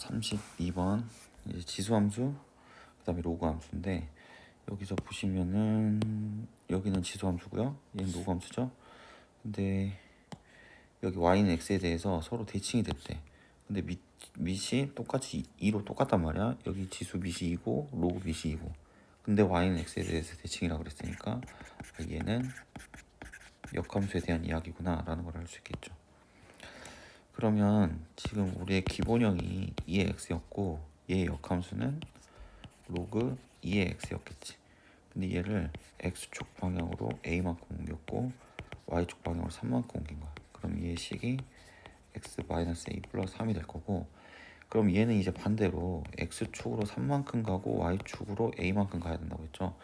32번 이제 지수함수 그 다음에 로그 함수인데 여기서 보시면은 여기는 지수함수고요. 얘는 로그 함수죠. 근데 여기 y는 x에 대해서 서로 대칭이 됐대. 근데 밑, 밑이 똑같이 2로 똑같단 말이야. 여기 지수 밑이 2고 로그 밑이 2고. 근데 y는 x에 대해서 대칭이라 그랬으니까 얘는 역함수에 대한 이야기구나 라는 걸 알 수 있겠죠. 그러면 지금 우리의 기본형이 2의 x였고 얘의 역함수는 로그 2의 x였겠지. 근데 얘를 x축 방향으로 a만큼 옮겼고 y축 방향으로 3만큼 옮긴 거야. 그럼 얘의 식이 x-a 플러스 3이 될 거고 그럼 얘는 이제 반대로 x축으로 3만큼 가고 y축으로 a만큼 가야 된다고 했죠.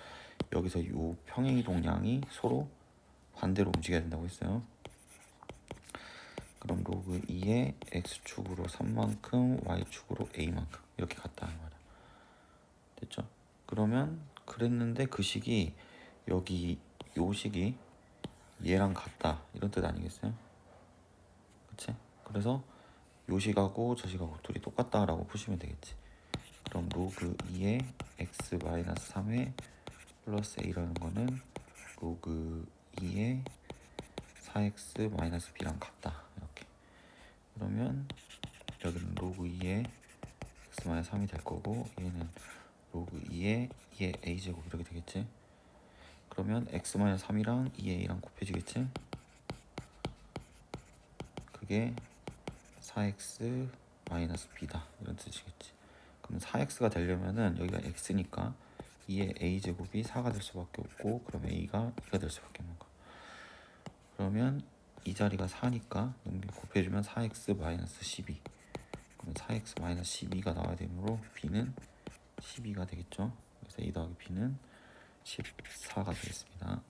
여기서 이 평행이동량이 서로 반대로 움직여야 된다고 했어요. 그럼 로그 2의 x축으로 3만큼 y축으로 a만큼 이렇게 갔다 이 말이야. 됐죠? 그러면 그랬는데 그 식이 여기 요 식이 얘랑 같다 이런 뜻 아니겠어요? 그치? 그래서 요 식하고 저 식하고 둘이 똑같다 라고 보시면 되겠지. 그럼 로그 2의 x 3의 플러스 a라는 거는 로그 2의 4x b랑 같다. 그러면 여기는 로그 2의 x 3이 될 거고 얘는 로그 2의 2의 a 제곱 이렇게 되겠지. 그러면 x 3이랑 2의 a랑 곱해지겠지. 그게 4x b다 이런 뜻이겠지. 그럼 4x가 되려면은 여기가 x니까 2의 a 제곱이 4가 될 수밖에 없고 그럼 a가 2가 될 수밖에 없는 거야. 그러면 이 자리가 4니까 여기 곱해주면 4x 12 그럼 4x 12가 나와야 되므로 b는 12가 되겠죠. 그래서 a 더하기 b는 14가 되겠습니다.